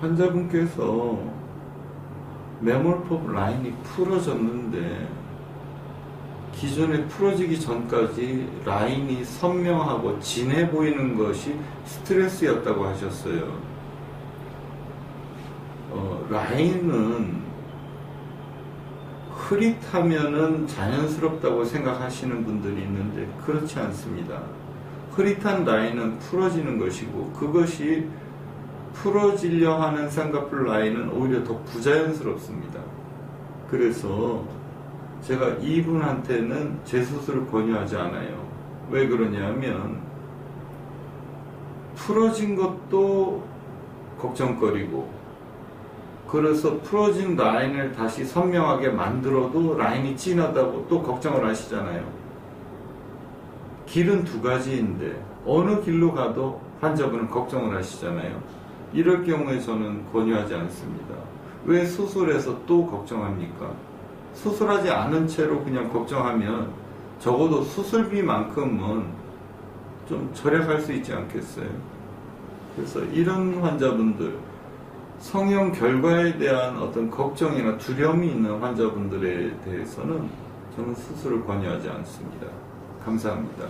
환자분께서 매몰법 라인이 풀어졌는데 기존에 풀어지기 전까지 라인이 선명하고 진해 보이는 것이 스트레스였다고 하셨어요. 어, 라인은 흐릿하면은 자연스럽다고 생각하시는 분들이 있는데 그렇지 않습니다. 흐릿한 라인은 풀어지는 것이고 그것이 풀어지려 하는 쌍꺼풀 라인은 오히려 더 부자연스럽습니다. 그래서 제가 이분한테는 재수술을 권유하지 않아요. 왜 그러냐면 풀어진 것도 걱정거리고 그래서 풀어진 라인을 다시 선명하게 만들어도 라인이 진하다고 또 걱정을 하시잖아요. 길은 두 가지인데 어느 길로 가도 환자분은 걱정을 하시잖아요. 이럴 경우에 저는 권유하지 않습니다. 왜 수술해서 또 걱정합니까? 수술하지 않은 채로 그냥 걱정하면 적어도 수술비만큼은 좀 절약할 수 있지 않겠어요? 그래서 이런 환자분들, 성형 결과에 대한 어떤 걱정이나 두려움이 있는 환자분들에 대해서는 저는 수술을 권유하지 않습니다. 감사합니다.